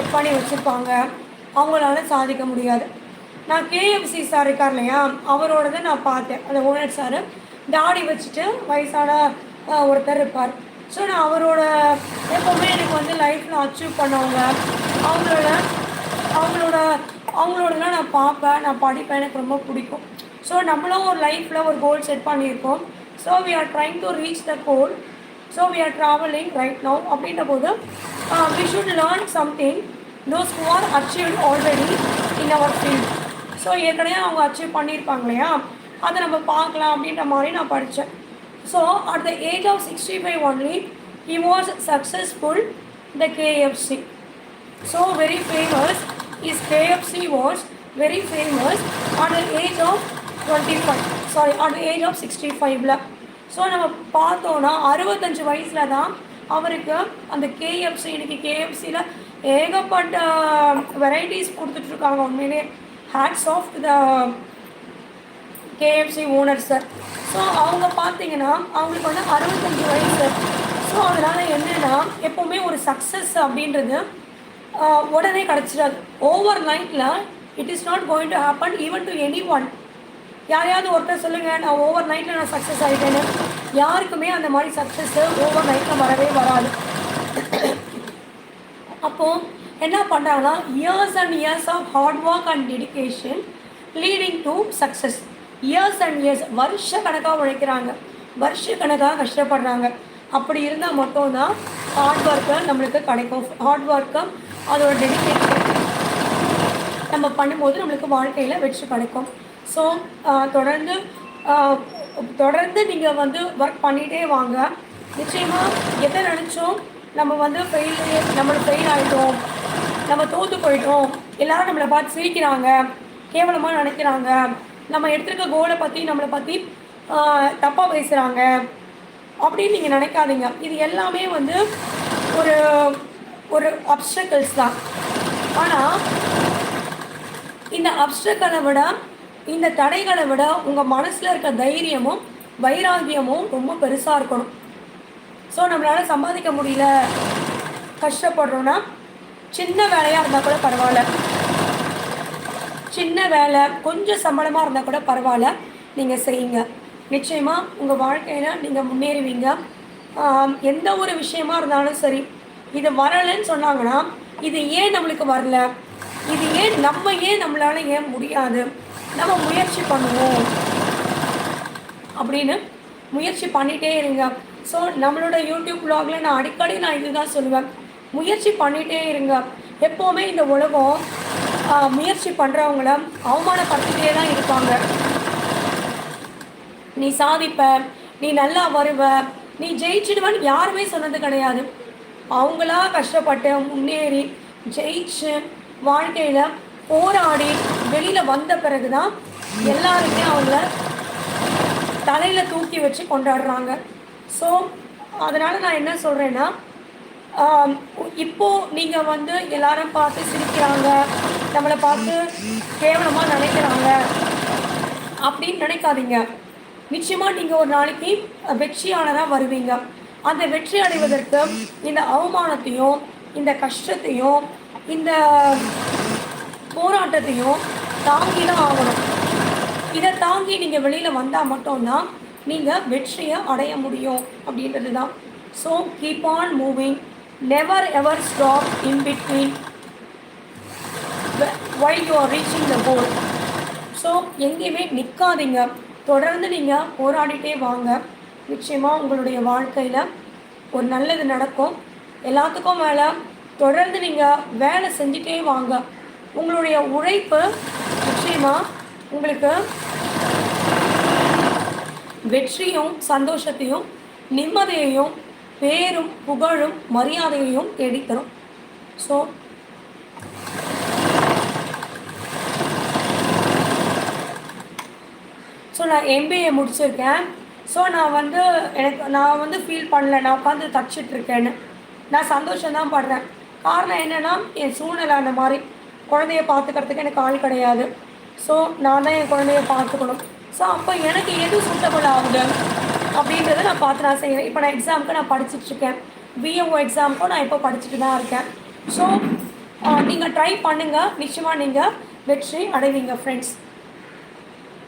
Set பண்ணி வச்சுருப்பாங்க. அவங்களால சாதிக்க முடியாது. நான் கேஎஃப்சி சார் இருக்கார் இல்லையா அவரோடதை நான் பார்த்தேன். அந்த ஓனர் சார் தாடி வச்சுட்டு வயசான ஒருத்தர் இருப்பார். ஸோ நான் அவரோட எப்போவுமே எனக்கு வந்து லைஃப்பில் அச்சீவ் பண்ணவங்க அவங்களோட அவங்களோட அவங்களோடலாம் நான் பார்ப்பேன். நான் படிப்பேன். எனக்கு ரொம்ப பிடிக்கும். ஸோ நம்மளும் ஒரு லைஃப்பில் ஒரு கோல் செட் பண்ணியிருக்கோம். So we are trying to reach the goal so we are travelling right now அப்படின்ற போது uh, we should learn something those who are achieved already in our field. So ஏற்கனவே அவங்க achieve பண்ணியிருப்பாங்க இல்லையா? அதை நம்ம பார்க்கலாம் அப்படின்ற மாதிரி நான் படித்தேன். So at the age of sixty five only he was successful the KFC so very famous is KFC KFC was very famous at the age of 25 sorry at the age of 65ல so நம்ம பார்த்தோன்னா அறுபத்தஞ்சு வயசில் தான் அவருக்கு அந்த KFC இன்னைக்கு கேஎஃப்சியில் ஏகப்பட்ட வெரைட்டிஸ் கொடுத்துட்ருக்காங்க உண்மையிலே. Hats off the KFC owner sir so அவங்க பார்த்தீங்கன்னா அவங்களுக்கு வந்து அறுபத்தஞ்சு வயசு ஸோ அதனால் என்னென்னா எப்போவுமே ஒரு சக்ஸஸ் அப்படின்றது உடனே கிடச்சிடாது. ஓவர் நைட்டில் it is not going to happen even to any one யாரையாவது ஒருத்தர் சொல்லுங்கள் நான் ஓவர் நைட்டில் நான் சக்ஸஸ் ஆகிட்டேன்னு யாருக்குமே அந்த மாதிரி சக்ஸஸ் ஓவர் நைட் வரவே வராது. அப்போது என்ன பண்ணுறாங்கன்னா years and years of hard work and dedication leading to success years and years வருஷ கணக்காக உழைக்கிறாங்க. வருஷ கணக்காக கஷ்டப்படுறாங்க. அப்படி இருந்தால் மட்டும்தான் ஹார்ட் ஒர்க்கு நம்மளுக்கு கிடைக்கும். ஹார்ட் ஒர்க்கு அதோட டெடிகேஷன் நம்ம பண்ணும்போது நம்மளுக்கு வாழ்க்கையில் வெற்றி கிடைக்கும். ஸோ தொடர்ந்து தொடர்ந்து நீங்கள் வந்து ஒர்க் பண்ணிகிட்டே வாங்க. நிச்சயமாக எதை நினச்சோம்? நம்ம வந்து ஃபெயில் நம்மளை ஃபெயில் ஆகிட்டோம் நம்ம தோற்று போயிட்டோம். எல்லாரும் நம்மளை பார்த்து சிரிக்கிறாங்க. கேவலமாக நினைக்கிறாங்க. நம்ம எடுத்திருக்க கோலை பற்றி நம்மளை பற்றி தப்பாக பேசுகிறாங்க அப்படின்னு நீங்கள் நினைக்காதீங்க. இது எல்லாமே வந்து ஒரு ஒரு அப்டக்கல்ஸ் தான். ஆனால் இந்த அப்டக்களை விட இந்த தடைகளை விட உங்கள் மனசில் இருக்க தைரியமும் வைராகியமும் ரொம்ப பெருசாக இருக்கணும். ஸோ நம்மளால் சம்பாதிக்க முடியல. கஷ்டப்படுறோன்னா சின்ன வேலையாக இருந்தால் கூட பரவாயில்ல. சின்ன வேலை கொஞ்சம் சம்பளமாக இருந்தால் கூட பரவாயில்ல. நீங்கள் செய்யுங்க. நிச்சயமாக உங்கள் வாழ்க்கையில் நீங்கள் முன்னேறுவீங்க. எந்த ஒரு விஷயமா இருந்தாலும் சரி இது வரலைன்னு சொன்னாங்கன்னா இது ஏன் நம்மளுக்கு வரல? இது ஏன் நம்ம ஏன் நம்மளால் ஏன் முடியாது? நம்ம முயற்சி பண்ணுவோம். அப்படின்னு முயற்சி பண்ணிகிட்டே இருங்க. ஸோ நம்மளோட யூடியூப் ப்ளாகில் நான் அடிக்கடி நான் இதுதான் சொல்லுவேன். முயற்சி பண்ணிகிட்டே இருங்க. எப்போவுமே இந்த உலகம் முயற்சி பண்ணுறவங்கள அவமானப்படுத்திட்டே தான் இருப்பாங்க. நீ சாதிப்ப நீ நல்லா வருவ நீ ஜெயிச்சிடுவன்னு யாருமே சொன்னது கிடையாது. அவங்களா கஷ்டப்பட்டு முன்னேறி ஜெயிச்சு வாழ்க்கையில் போராடி வெளியில் வந்த பிறகு தான் எல்லாருமே அவங்கள தலையில் தூக்கி வச்சு கொண்டாடுறாங்க. ஸோ அதனால் நான் என்ன சொல்கிறேன்னா இப்போ நீங்கள் வந்து எல்லாரும் பார்த்து சிரிக்கிறாங்க நம்மளை பார்த்து கேவலமாக நினைக்கிறாங்க அப்படின்னு நினைக்காதீங்க. நிச்சயமாக நீங்கள் ஒரு நாளைக்கு வெற்றியாளராக வருவீங்க. அந்த வெற்றி அடைவதற்கு இந்த அவமானத்தையும் இந்த கஷ்டத்தையும் இந்த போராட்டத்தையும் தாங்கி தான் ஆகணும். இதை தாங்கி நீங்கள் வெளியில் வந்தால் மட்டும்தான் நீங்கள் வெற்றியை அடைய முடியும் அப்படின்றது தான் so keep on moving never ever stop in between while you are reaching the goal so எங்கேயுமே நிற்காதீங்க தொடர்ந்து நீங்கள் போராடிட்டே வாங்க. நிச்சயமாக உங்களுடைய வாழ்க்கையில் ஒரு நல்லது நடக்கும். எல்லாத்துக்கும் மேலே தொடர்ந்து நீங்கள் வேலை செஞ்சுட்டே வாங்க. உங்களுடைய உழைப்பு நிச்சயமாக உங்களுக்கு வெற்றியும் சந்தோஷத்தையும் நிம்மதியையும் பேரும் புகழும் மரியாதையையும் தேடித்தரும். ஸோ ஸோ நான் எம்பிஏ முடிச்சிருக்கேன். ஸோ நான் வந்து எனக்கு நான் வந்து ஃபீல் பண்ணல. நான் உட்காந்து தச்சிட்ருக்கேன்னு. நான் சந்தோஷம்தான் படுறேன். காரணம் என்னென்னா என் சூழ்நிலை அந்த மாதிரி. குழந்தைய பார்த்துக்கிறதுக்கு எனக்கு ஆள் கிடையாது. ஸோ நான் தான் என் குழந்தைய பார்த்துக்கணும். ஸோ அப்போ எனக்கு எது சூட்டபிள் ஆகுது? அப்படின்றத நான் பார்த்து நான் செய்கிறேன் இப்போ நான் எக்ஸாமுக்கு நான் படிச்சுட்டு இருக்கேன். பிஎம்ஓ எக்ஸாமுக்கும் நான் இப்போ படிச்சுட்டு தான் இருக்கேன். ஸோ நீங்கள் ட்ரை பண்ணுங்கள் நிச்சயமாக நீங்கள் வெற்றி அடைவீங்க ஃப்ரெண்ட்ஸ்